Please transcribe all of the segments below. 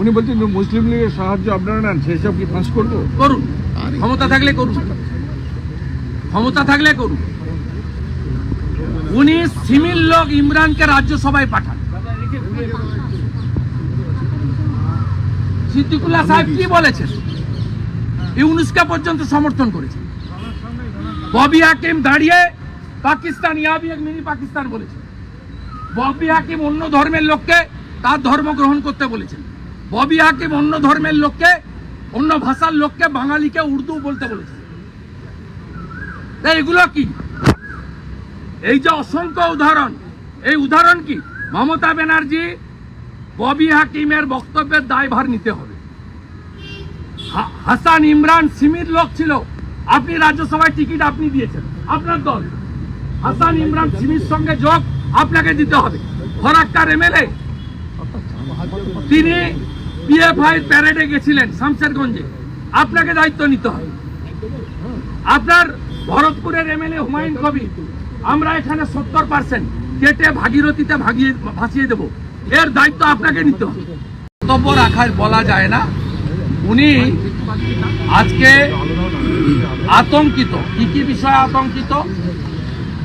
উনি বলছেন যে মুসলিম লীগের সাহায্য আপনারা নেন সেই সব কি ফাঁস করব? করুন। ক্ষমতা থাকলে করুন। ক্ষমতা থাকলে করুন। উনি সিমিল লোক ইমরানকে রাজ্যসভায় পাঠান। সিদ্দিকুল্লাহ সাহেব কি বলেছেন? ইউনুসকে পর্যন্ত সমর্থন করেছেন। ববি হাকিম দাঁড়িয়ে পাকিস্তান ইয়াবি এক মিনি পাকিস্তান বলেছে ববি হাকিম অন্য ধর্মের লোককে তার ধর্ম গ্রহণ করতে বলেছেন। ববি হাকিম অন্য ধর্মের লোককে, অন্য ভাষার লোককে বাঙালিকে উর্দু বলতে বলেছে। এগুলো কি? এই যে অসংখ্য উদাহরণ, এই উদাহরণ কি? মমতা ব্যানার্জি ববি হাকিমের বক্তব্যের দায়ভার নিতে হবে। হাসান ইমরান সিমির লোক ছিল। আপনি রাজ্যসভায় টিকিট আপনি দিয়েছেন, আপনার দল। হাসান ইমরান সিমির সঙ্গে যোগ আপনাকে দিতে হবে। ফরাক্কার এমএলএ, তিনি পিএফআই প্যারেডে গেছিলেন শামশেরগঞ্জে। আপনাকে দায়িত্ব নিতে হবে আপনার ভরতপুরের এমএলএ হুমায়ুন কবির, আমরা এখানে সত্তর পার্সেন্ট কেটে ভাগীরথীতে ভাগিয়ে, ভাসিয়ে দেব। এর দায়িত্ব আপনাকে নিতে হবে। বক্তব্য রাখার বলা যায় না। উনি আজকে আতঙ্কিত। কি কি বিষয়ে আতঙ্কিত?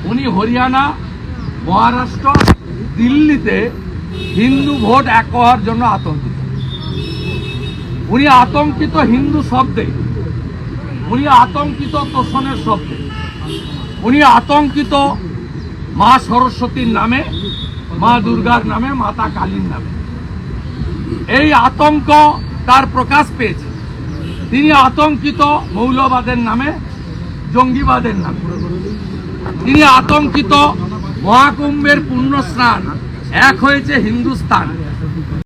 উনি হরিয়ানা, মহারাষ্ট্র, দিল্লিতে হিন্দু ভোট এক হওয়ার জন্য আতঙ্কিত। উনি আতঙ্কিত হিন্দু শব্দে। উনি আতঙ্কিত তোষণের শব্দে। উনি আতঙ্কিত মা সরস্বতীর নামে, মা দুর্গার নামে, মাতা কালীর নামে। এই আতঙ্ক তার প্রকাশ পেয়েছে। তিনি আতঙ্কিত মৌলবাদের নামে, জঙ্গিবাদের নামে। তিনি আতঙ্কিত মহাকুম্ভের পুণ্য স্নান এক হয়েছে হিন্দুস্তান